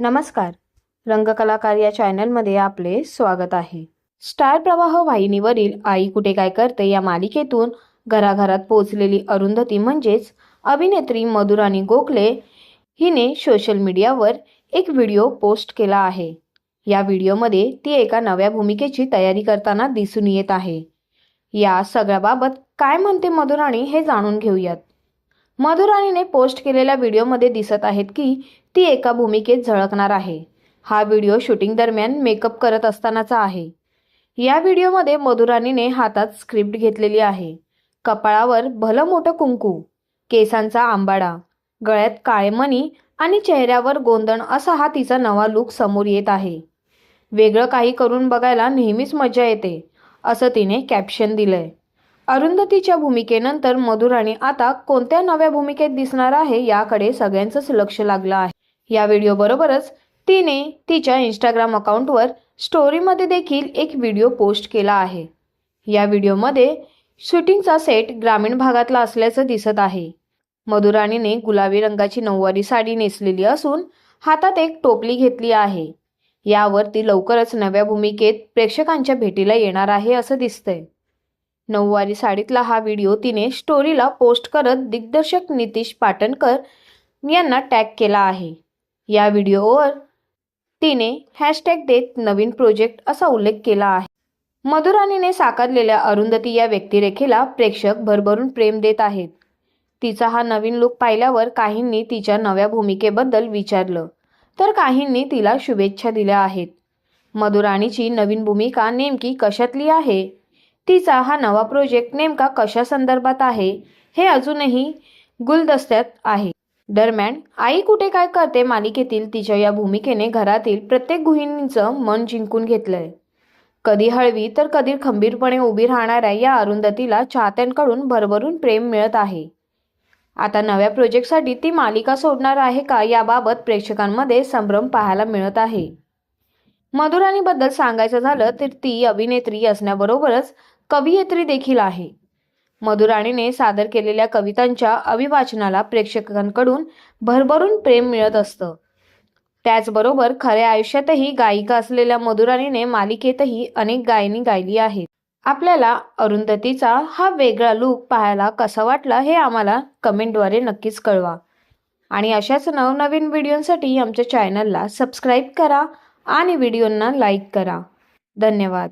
नमस्कार. रंगकलाकार या चॅनलमध्ये आपले स्वागत आहे. स्टार प्रवाह वाहिनीवरील आई कुठे काय करते या मालिकेतून घराघरात पोहोचलेली अरुंधती म्हणजेच अभिनेत्री मधुराणी गोखले हिने सोशल मीडियावर एक व्हिडिओ पोस्ट केला आहे. या व्हिडिओमध्ये ती एका नव्या भूमिकेची तयारी करताना दिसून येत आहे. या सगळ्याबाबत काय म्हणते मधुराणी हे जाणून घेऊयात. मधुराणीने पोस्ट केलेल्या व्हिडिओमध्ये दिसत आहेत की ती एका भूमिकेत झळकणार आहे. हा व्हिडिओ शूटिंग दरम्यान मेकअप करत असतानाचा आहे. या व्हिडिओमध्ये मधुराणीने हातात स्क्रिप्ट घेतलेली आहे. कपाळावर भलं मोठं कुंकू केसांचा आंबाडा गळ्यात काळेमणी आणि चेहऱ्यावर गोंधण असा हा तिचा नवा लुक समोर येत आहे. वेगळं काही करून बघायला नेहमीच मजा येते असं तिने कॅप्शन दिलंय. अरुंधतीच्या भूमिकेनंतर मधुराणी आता कोणत्या नव्या भूमिकेत दिसणार आहे याकडे सगळ्यांचंच लक्ष लागलं आहे. या व्हिडिओबरोबरच तिने तिच्या इंस्टाग्राम अकाउंटवर स्टोरीमध्ये देखील एक व्हिडिओ पोस्ट केला आहे. या व्हिडिओमध्ये शूटिंगचा सेट ग्रामीण भागातला असल्याचं दिसत आहे. मधुराणीने गुलाबी रंगाची नऊवारी साडी नेसलेली असून हातात एक टोपली घेतली आहे. यावर ती लवकरच नव्या भूमिकेत प्रेक्षकांच्या भेटीला येणार आहे असं दिसतंय. नऊवारी साडीतला हा व्हिडिओ तिने स्टोरीला पोस्ट करत दिग्दर्शक नितीश पाटणकर यांना टॅग केला आहे. या व्हिडिओवर तिने हॅशटॅग देत नवीन प्रोजेक्ट असा उल्लेख केला आहे. मधुराणीने साकारलेल्या अरुंधती या व्यक्तिरेखेला प्रेक्षक भरभरून प्रेम देत आहेत. तिचा हा नवीन लुक पाहिल्यावर काहींनी तिच्या नव्या भूमिकेबद्दल विचारलं तर काहींनी तिला शुभेच्छा दिल्या आहेत. मधुराणीची नवीन भूमिका नेमकी कशातली आहे? तिचा हा नवा प्रोजेक्ट नेमका कशा संदर्भात आहे हे अजूनही गुलदस्त्यात आहे. दरम्यान आई कुठे काय करते मालिकेतील तिच्या या भूमिकेने घरातील प्रत्येक गृहिणीचं मन जिंकून घेतलंय. कधी हळवी तर कधी खंबीरपणे उभी राहणाऱ्या या अरुंधतीला चाहत्यांकडून भरभरून प्रेम मिळत आहे. आता नव्या प्रोजेक्टसाठी ती मालिका सोडणार आहे का याबाबत प्रेक्षकांमध्ये संभ्रम पाहायला मिळत आहे. मधुराणीबद्दल सांगायचं झालं तर ती अभिनेत्री असण्याबरोबरच कवयित्री देखील आहे. मधुराणीने सादर केलेल्या कवितांच्या अभिवाचनाला प्रेक्षकांकडून भरभरून प्रेम मिळत असतं. त्याचबरोबर खऱ्या आयुष्यातही गायिका असलेल्या मधुराणीने मालिकेतही अनेक गायनी गायली आहेत. आपल्याला अरुंधतीचा हा वेगळा लूक पाहायला कसा वाटला हे आम्हाला कमेंटद्वारे नक्कीच कळवा. आणि अशाच नवनवीन व्हिडिओंसाठी आमच्या चॅनलला सबस्क्राईब करा आणि व्हिडिओंना लाईक करा. धन्यवाद.